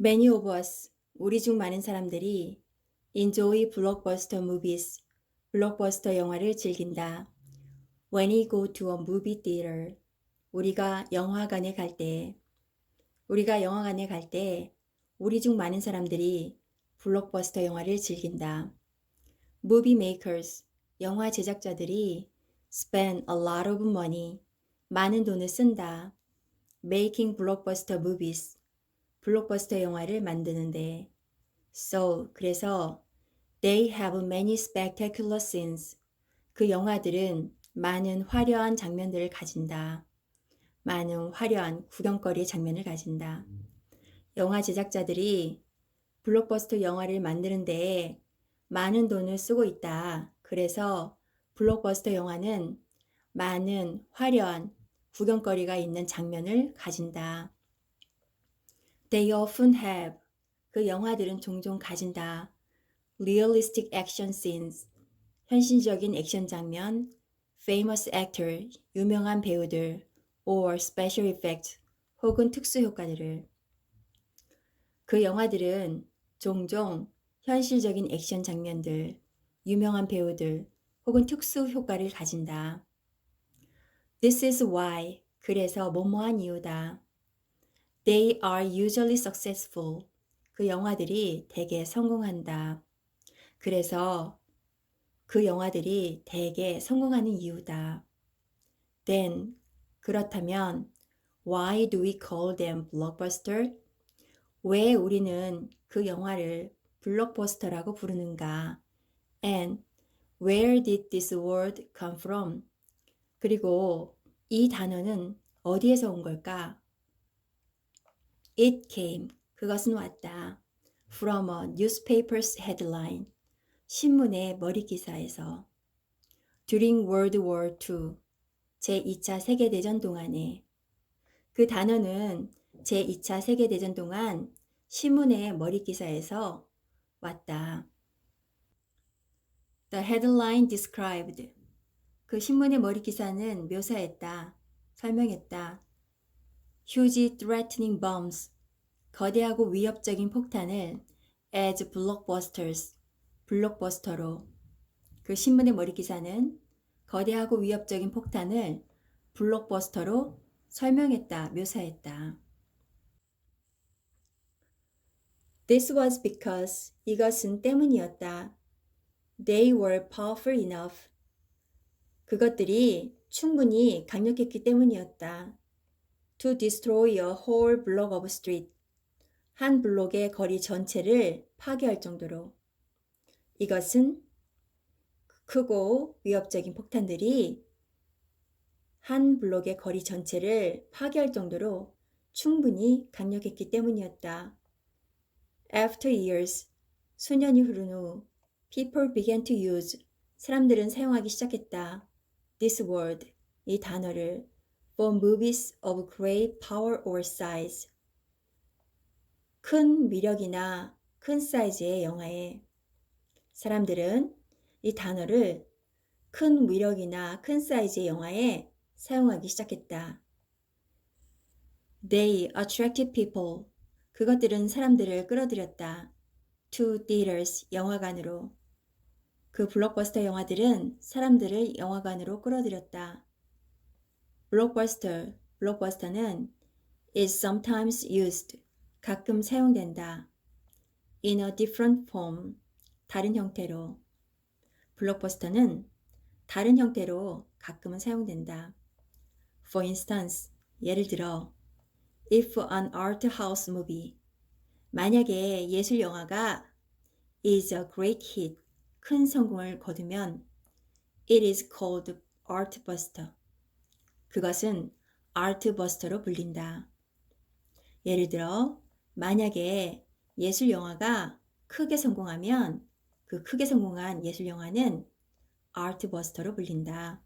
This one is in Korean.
Many of us, 우리 중 많은 사람들이 enjoy blockbuster movies, 블록버스터 영화를 즐긴다. When we go to a movie theater, 우리가 영화관에 갈 때, 우리가 영화관에 갈 때, 우리 중 많은 사람들이 블록버스터 영화를 즐긴다. Movie makers, 영화 제작자들이 spend a lot of money, 많은 돈을 쓴다. Making blockbuster movies, 블록버스터 영화를 만드는데. So, 그래서 they have many spectacular scenes. 그 영화들은 많은 화려한 장면들을 가진다. 많은 화려한 구경거리 장면을 가진다. 영화 제작자들이 블록버스터 영화를 만드는 데에 많은 돈을 쓰고 있다. 그래서 블록버스터 영화는 많은 화려한 구경거리가 있는 장면을 가진다. They often have. 그 영화들은 종종 가진다. Realistic action scenes. 현실적인 액션 장면. Famous actor. 유명한 배우들. Or special effect. 혹은 특수 효과들을. 그 영화들은 종종 현실적인 액션 장면들, 유명한 배우들, 혹은 특수 효과를 가진다. This is why. 그래서 뭐뭐한 이유다. They are usually successful. 그 영화들이 대개 성공한다. 그래서 그 영화들이 대개 성공하는 이유다. Then, 그렇다면, why do we call them blockbuster? 왜 우리는 그 영화를 블록버스터라고 부르는가? And where did this word come from? 그리고 이 단어는 어디에서 온 걸까? It came. 그것은 왔다. From a newspaper's headline. 신문의 머리 기사에서. During World War II. 제2차 세계대전 동안에. 그 단어는 제2차 세계대전 동안 신문의 머리 기사에서 왔다. The headline described. 그 신문의 머리 기사는 묘사했다. 설명했다. Huge threatening bombs. 거대하고 위협적인 폭탄을 as blockbusters. 블록버스터로. 그 신문의 머리 기사는 거대하고 위협적인 폭탄을 블록버스터로 설명했다, 묘사했다. This was because 이것은 때문이었다. They were powerful enough. 그것들이 충분히 강력했기 때문이었다. To destroy a whole block of street. 한 블록의 거리 전체를 파괴할 정도로. 이것은 크고 위협적인 폭탄들이 한 블록의 거리 전체를 파괴할 정도로 충분히 강력했기 때문이었다. After years, 수년이 흐른 후, people began to use, 사람들은 사용하기 시작했다. This word, 이 단어를 for movies of great power or size. 큰 위력이나 큰 사이즈의 영화에 사람들은 이 단어를 큰 위력이나 큰 사이즈의 영화에 사용하기 시작했다. They attracted people. 그것들은 사람들을 끌어들였다. To theaters, 영화관으로. 그 블록버스터 영화들은 사람들을 영화관으로 끌어들였다. 블록버스터, 블록버스터는 is sometimes used, 가끔 사용된다. in a different form, 다른 형태로. 블록버스터는 다른 형태로 가끔은 사용된다. For instance, 예를 들어, if an art house movie, 만약에 예술 영화가 is a great hit, 큰 성공을 거두면 it is called artbuster. 그것은 artbuster로 불린다. 예를 들어, 만약에 예술 영화가 크게 성공하면 그 크게 성공한 예술 영화는 아트버스터로 불린다.